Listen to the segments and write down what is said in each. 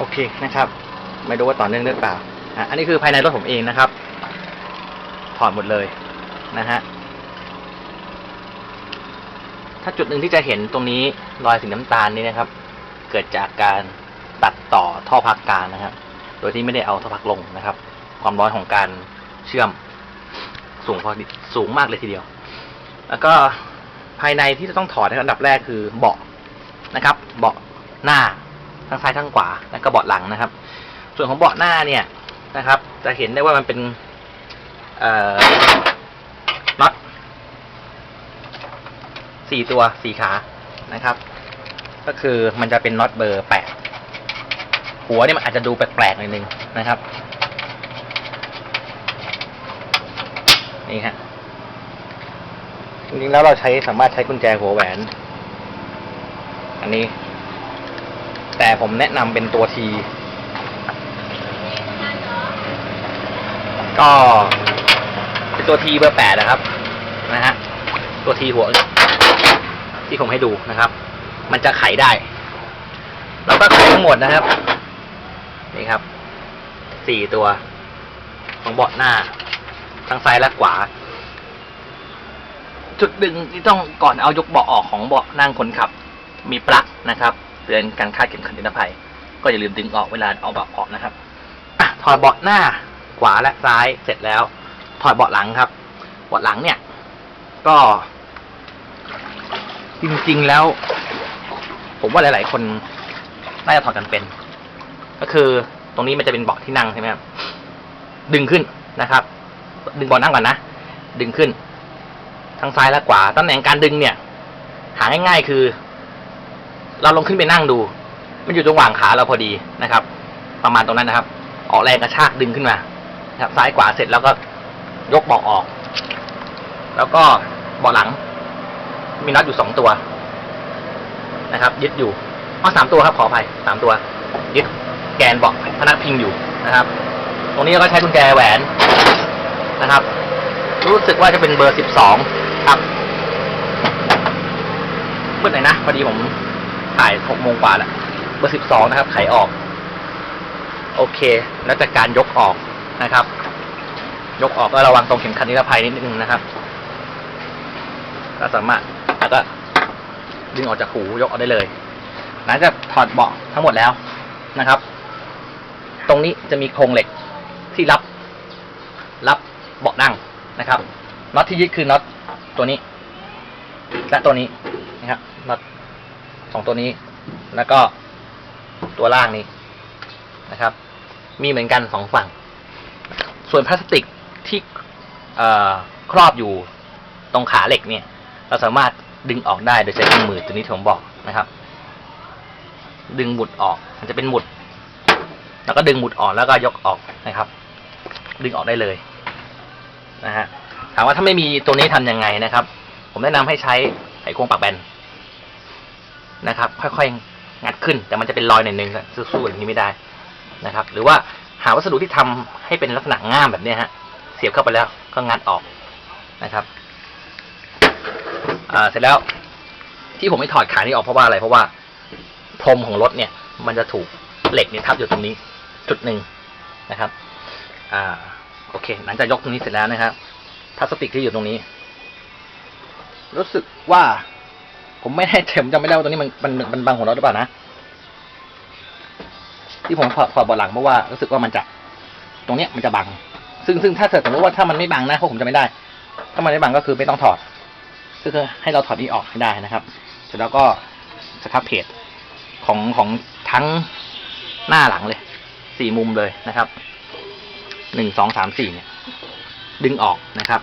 โอเคนะครับ ไม่รู้ว่าต่อเนื่องหรือเปล่าอะอันนี้คือภายในรถผมเองนะครับ ถอดหมดเลยนะฮะถ้าจุดหนึ่งที่จะเห็นตรงนี้รอยสีน้ำตาลนี้นะครับ เกิดจากการตัดต่อท่อพักกลางนะครับ โดยที่ไม่ได้เอาท่อพักลงนะครับ ความร้อนของการเชื่อมสูงพอสูงมากเลยทีเดียว แล้วก็ภายในที่จะต้องถอดในรับอันดับแรกคือเบาะนะครับ เบาะหน้า ทั้งซ้ายทั้งขวาแล้วก็เบาะหลังนะครับ ส่วนของเบาะหน้าเนี่ยนะครับ จะเห็นได้ว่ามันเป็นเอ่อน็อตสี่ตัวสี่ขานะครับ ก็คือมันจะเป็นน็อตเบอร์แปดหัวเนี่ยมันอาจจะดูแปลกๆหน่อยนึงนะครับนี่ฮะจริงๆแล้วเราใช้สามารถใช้กุญแจหัวแหวน อันนี้ ผมแนะนำเป็นตัวทีก็เป็นตัวทีเบอร์แปดนะครับ นะฮะ ตัวทีหัว ที่ผมให้ดูนะครับ มันจะไขได้แล้วก็ไขทั้งหมดนะครับ นี่ครับ สี่ตัว ของเบาะหน้า ทั้งซ้ายและขวา จุดหนึ่งที่ต้องก่อนเอายกเบาะออกของเบาะนั่งคนขับ มีปลั๊กนะครับ เตือนการคาดเข็มขัดนิรภัย ก็อย่าลืมดึงออกเวลาเอาเบาะออกนะครับอถอดเบาะหน้าขวาและซ้ายเสร็จแล้ว ถอดเบาะหลังครับเบาะหลังเนี่ย ก็ จริงๆแล้ว ผมว่าหลาย ๆ คนน่าจะถอดกันเป็น ก็คือตรงนี้มันจะเป็นเบาะที่นั่งใช่ไหมครับดึงขึ้นนะครับ ดึงเบาะนั่งก่อนนะดึงขึ้น ทั้งซ้ายและขวาตำแหน่งการดึงเนี่ย หาง่ายๆคือ เราลงขึ้นไปนั่งดู มันอยู่ตรงหว่างขาเราพอดีนะครับ ประมาณตรงนั้นนะครับ ออกแรงกระชากดึงขึ้นมาครับซ้ายขวาเสร็จแล้วก็ยกเบาะออก แล้วก็เบาะหลัง มีน็อตอยู่สองตัวนะครับ ยึดอยู่อ๋อสามตัวครับขออภัยสามตัว ยึดแกนเบาะพนักพิงอยู่นะครับ ตรงนี้ก็ใช้กุญแจแหวนนะครับ รู้สึกว่าจะเป็นเบอร์สิบสองครับเมื่อไหร่นะพอดีผม ถ่ายหกโมงกว่าแล้วเบอร์สิบสองนะครับ ไขออก โอเค แล้วจากการยกออกนะครับ ยกออกก็ระวังตรงเข็มขัดนิรภัยนิดนึงนะครับ ก็สามารถแล้วก็ดึงออกจากหูยกออกได้เลย หลังจากถอดเบาะทั้งหมดแล้วนะครับ ตรงนี้จะมีโครงเหล็กที่รับ รับเบาะนั่งนะครับน็อตที่ยึดคือน็อตตัวนี้ และตัวนี้ สองตัวนี้ แล้วก็ตัวล่างนี้นะครับ มีเหมือนกันสองฝั่ง ส่วนพลาสติกที่ครอบอยู่ตรงขาเหล็กเนี่ย เราสามารถดึงออกได้โดยใช้เครื่องมือตัวนี้ที่ผมบอกนะครับ ดึงหมุดออก มันจะเป็นหมุด แล้วก็ดึงหมุดออกแล้วก็ยกออกนะครับ ดึงออกได้เลยนะฮะถามว่าถ้าไม่มีตัวนี้ทำยังไงนะครับ ผมแนะนำให้ใช้ไขควงปากแบน นะครับ ค่อยๆงัดขึ้น แต่มันจะเป็นรอยหน่อยนึงสู้ๆอย่างนี้ไม่ได้นะครับ หรือว่าหาวัสดุที่ทำให้เป็นลักษณะง่ามแบบนี้ฮะ เสียบเข้าไปแล้วก็งัดออกนะครับเสร็จแล้วที่ผมไม่ถอดขานี้ออกเพราะว่าอะไร เพราะว่าพรมของรถเนี่ย มันจะถูกเหล็กเนี่ยทับอยู่ตรงนี้ จุดหนึ่งนะครับอ่าโอเค หลังจากยกตรงนี้เสร็จแล้วนะครับพลาสติกที่อยู่ตรงนี้ รู้สึกว่า ผมไม่แน่ใจผมจำไม่ได้ว่าตรงนี้มันมันมันบังหัวรถหรือเปล่านะ ที่ผมถอดถอดเบาะหลังเพราะว่ารู้สึกว่ามันจะ ตรงเนี้ยมันจะบัง ซึ่งซึ่งถ้าเกิดสมมติว่าถ้ามันไม่บังนะพราะผมจะไม่ได้ ถ้ามันไม่บังก็คือไม่ต้องถอดก็คือให้เราถอดนี้ออกให้ได้นะครับ เสร็จแล้วก็สครับเพจของของทั้งหน้าหลังเลยสี่มุมเลยนะครับหนึ่งสองสามสี่เนี่ย ดึงออกนะครับ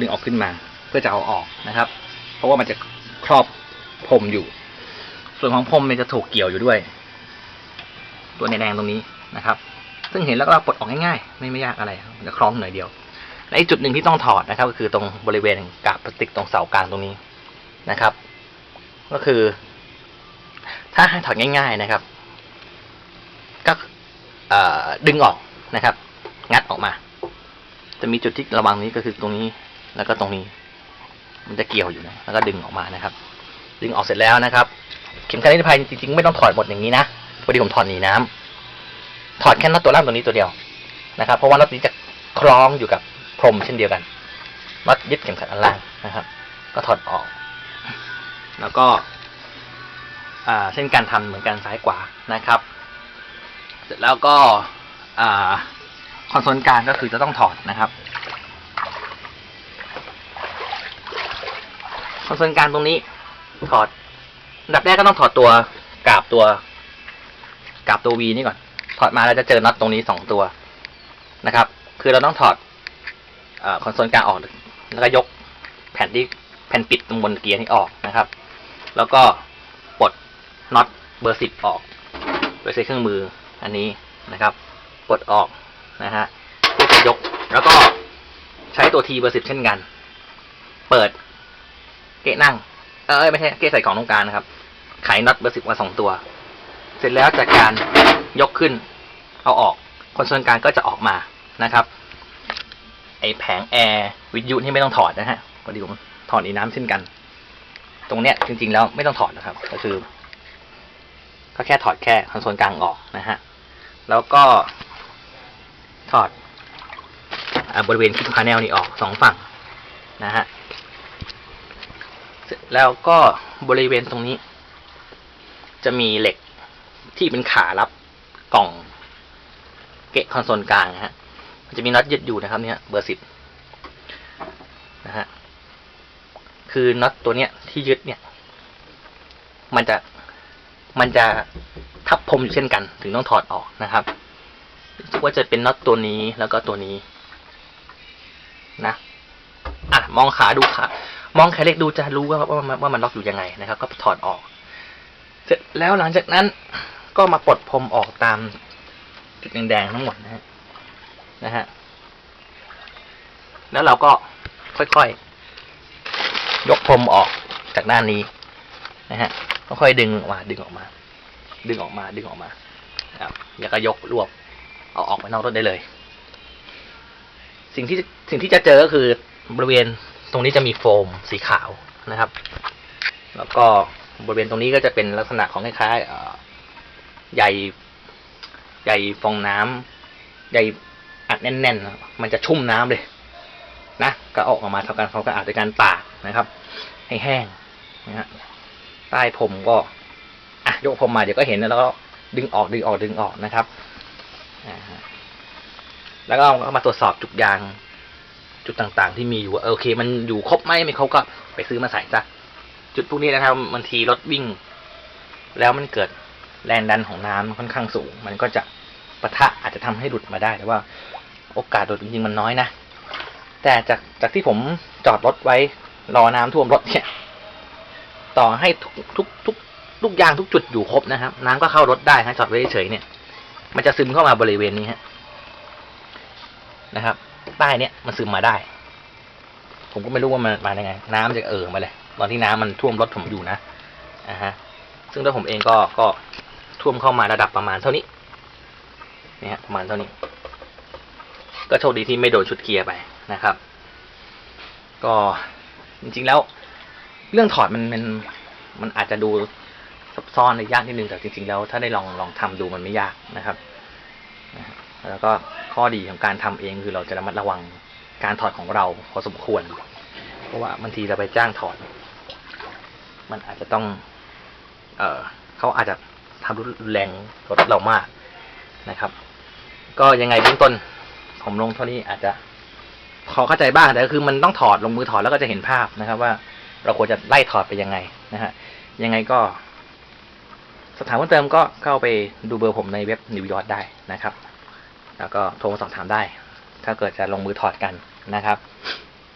ดึงออกขึ้นมา เพื่อจะเอาออกนะครับ เพราะว่ามันจะ ครอบพรมอยู่ ส่วนของพรมมันจะถูกเกี่ยวอยู่ด้วย ตัวแดงตรงนี้นะครับ ซึ่งเห็นแล้วก็ปลดออกง่ายๆ ไม่ไม่ยากอะไรครับจะคล้องหน่อยเดียวและอีกจุดหนึ่งที่ต้องถอดนะครับ ก็คือตรงบริเวณกาบพลาสติกตรงเสากลางตรงนี้นะครับ ก็คือ ถ้าให้ถอดง่าย ๆนะครับ ก็ดึงออกนะครับ งัดออกมา จะมีจุดที่ระวังนี้ก็คือตรงนี้แล้วก็ตรงนี้ มันจะเกี่ยวอยู่นะแล้วก็ดึงออกมานะครับ ดึงออกเสร็จแล้วนะครับ เข็มขัดนิรภัยจริงๆไม่ต้องถอดหมดอย่างนี้นะพอดีผมถอดหนีน้ถอดแค่น็อตตัวล่างตัวนี้ตัวเดียวนะครับ เพราะว่าน็อตนี้จะคล้องอยู่กับพรมเช่นเดียวกันน็อตยึดเข็มขัดอันล่างนะครับ ก็ถอดออก แล้วก็อ่าเช่นการทำเหมือนกันซ้ายขวานะครับ เสร็จแล้วก็อ่าคอนโซลกลางก็คือจะต้องถอดนะครับ คอนโซลกลางตรงนี้ ถอดดับแรกก็ต้องถอดตัวกาบตัว กาบตัววีนี่ก่อน ถอดมาแล้วจะเจอน็อตตรงนี้สองตัวนะครับ คือเราต้องถอดอคอนโซลกลางออก แล้วก็ยกแผ่นที่แผ่นปิดตรงบนเกียร์นี้ออกนะครับ แล้วก็ปลดน็อตเบอร์สิบออกโดยใช้เครื่องมืออันนี้นะครับ ปลดออกนะฮะเพื่อจะยก แล้วก็ใช้ตัวทีเบอร์สิบเช่นกัน เปิด เกะนั่ง เอ้ยไม่ใช่เกะใส่ของตรงกลางนะครับ ไขน็อตเบอร์สิบมาสองตัว เสร็จแล้วจากการยกขึ้น เอาออกคอนโซลกลางก็จะออกมานะครับ ไอแผงแอร์วิทยุนี่ไม่ต้องถอดนะฮะพอดีผมถอดในน้ำเช่นกัน ตรงเนี้ยจริง ๆ แล้วไม่ต้องถอดนะครับ ก็คือ ก็แค่ถอดแค่คอนโซลกลางออกนะฮะ แล้วก็ถอดอบริเวณคิดพาแนลนี่ออกสองฝั่งนะฮะ แล้วก็บริเวณตรงนี้ จะมีเหล็กที่เป็นขารับกล่อง เกะคอนโซลกลางนะฮะมันจะมีน็อตยึดอยู่นะครับ เนี่ยเบอร์สิบนะฮะคือน็อตตัวเนี้ยที่ยึดเนี่ย มันจะมันจะทับพรมอยู่เช่นกัน ถึงต้องถอดออกนะครับว่าจะเป็นน็อตตัวนี้แล้วก็ตัวนี้ นะ อะ มองขาดูขา มองแขนเล็กดูจะรู้ว่าว่ามันว่ามันล็อกอยู่ยังไงนะครับ ก็ถอดออก เสร็จแล้วหลังจากนั้นก็มาปลดพรมออกตามจุดแดงๆทั้งหมดนะฮะนะฮะแล้วเราก็ค่อยๆยกพรมออกจากด้านนี้นะฮะค่อยๆดึงออกมาดึงออกมา ดึงออกมาดึงออกมาครับแล้วก็ยกรวบเอาออกไปนอกรถได้เลย สิ่งที่สิ่งที่จะเจอก็คือบริเวณ รงนี้จะมีโฟมสีขาวนะครับ แล้วก็บริเวณตรงนี้ก็จะเป็นลักษณะของคล้ายๆเอ่ใยใยฟองน้ำใยอัดแน่นๆ มันจะชุ่มน้ำเลย นะ ก็ออกมาทำการความสะอาดโดยการตากนะครับ ให้แห้งนะฮะใต้ผมก็อะยกผมมาเดี๋ยวก็เห็นแล้วก็ดึงออกดึงออกดึงออกนะครับ แล้วก็มาตรวจสอบจุกยาง จุดต่างๆ ที่มีอยู่ว่าโอเค มันอยู่ครบไหมไม่ครบก็ไปซื้อมาใส่ซะจุดพวกนี้นะครับบางทีรถวิ่ง แล้วมันเกิดแรงดันของน้ำค่อนข้างสูง มันก็จะปะทะอาจจะทำให้หลุดมาได้ แต่ว่าโอกาสหลุดจริงๆมันน้อยนะ แต่จากจากที่ผมจอดรถไว้รอน้ำท่วมรถเนี่ย ต่อให้ทุกทุกทุกทุกอย่างทุกจุดอยู่ครบนะครับ น้ำก็เข้ารถได้ฮะจอดไว้เฉยๆเนี่ย มันจะซึมเข้ามาบริเวณนี้ฮะนะครับ ใต้เนี่ยมันซึมมาได้ ผมก็ไม่รู้ว่ามันมายังไง น้ำจะเอ่อมาเลย ตอนที่น้ำมันท่วมรถผมอยู่นะอ่าฮะ ซึ่งรถผมเองก็ก็ท่วมเข้ามาระดับประมาณเท่านี้เนี่ยฮะประมาณเท่านี้ ก็โชคดีที่ไม่โดนชุดเกียร์ไปนะครับ ก็จริงๆแล้ว เรื่องถอดมันมันมันอาจจะดูซับซ้อนในยากนิดนึงแต่จริงๆแล้วถ้าได้ลองลองทำดูมันไม่ยากนะครับ แล้วก็ข้อดีของการทำเองคือเราจะระมัดระวังการถอดของเราพอสมควร เพราะว่าบางทีเราไปจ้างถอด มันอาจจะต้อง เออเขาอาจจะทำรุนแรงรถเรามากนะครับ ก็ยังไงเบื้องต้น ผมลงเท่านี้อาจจะพอเข้าใจบ้างแต่ก็คือมันต้องถอดลงมือถอดแล้วก็จะเห็นภาพนะครับ ว่าเราควรจะไล่ถอดไปยังไงนะฮะยังไงก็สถามเพิ่มเติมก็เข้าไปดูเบอร์ผมในเว็บนิวยอร์ได้นะครับ แล้วก็โทรมาสอบถามได้ ถ้าเกิดจะลงมือถอดกันนะครับ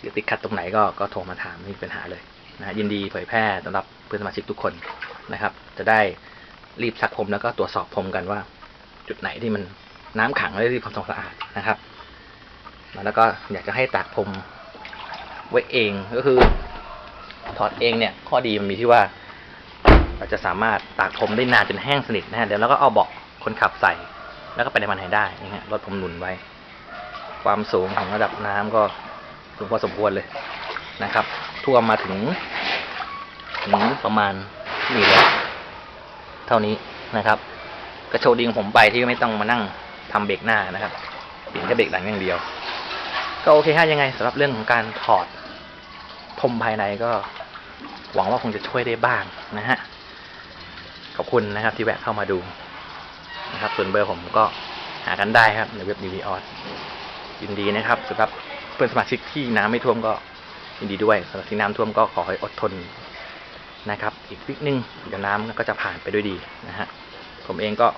หรือติดขัดตรงไหนก็ก็โทรมาถามไม่มีปัญหาเลยนะฮะยินดีเผยแพร่สำหรับเพื่อนสมาชิกทุกคนนะครับ จะได้รีบซักพรมแล้วก็ตรวจสอบพรมกันว่า จุดไหนที่มันน้ำขังแล้วรีบทำความสะอาดนะครับ แล้วก็อยากจะให้ตากพรมไว้เองก็คือ ถอดเองเนี่ย ข้อดีมันมีที่ว่า เราจะสามารถตากพรมได้นานจนแห้งสนิทนะฮะเดี๋ยวเราก็เอาเบาะคนขับใส่ แล้วก็ไปในมันให้ได้นี่ฮะรถผมหนุนไว้ ความสูงของระดับน้ำก็สูงพอสมควรเลยนะครับ ท่วมมาถึงถึงประมาณนี่เลยเท่านี้นะครับ กระโชคดีของผมไปที่ไม่ต้องมานั่งทำเบรกหน้านะครับเปลี่ยนแค่เบรกหลังอย่างเดียว ก็โอเคฮะยังไงสำหรับเรื่องของการถอดพรมภายในก็ หวังว่าคงจะช่วยได้บ้างนะฮะขอบคุณนะครับที่แวะเข้ามาดู นะครับ ส่วนเบอร์ผมก็หากันได้ครับ ในเว็บ d ี o อยินดีนะครับสำหรับเพื่อนสมาชิกที่น้ำไม่ท่วมก็ยินดีด้วยสำหรับที่น้ำท่วมก็ขอให้อดทนนะครับ อีกวิกนึงเดี๋ยวน้ำก็จะผ่านไปด้วยดีนะฮะผมเองก็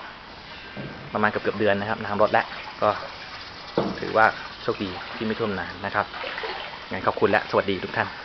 ประมาณเกือบเกือบเดือนนะครับน้ำลดแล้วก็ถือว่าโชคดีที่ไม่ท่วมนานนะครับงั้นขอบคุณและสวัสดีทุกท่านนะ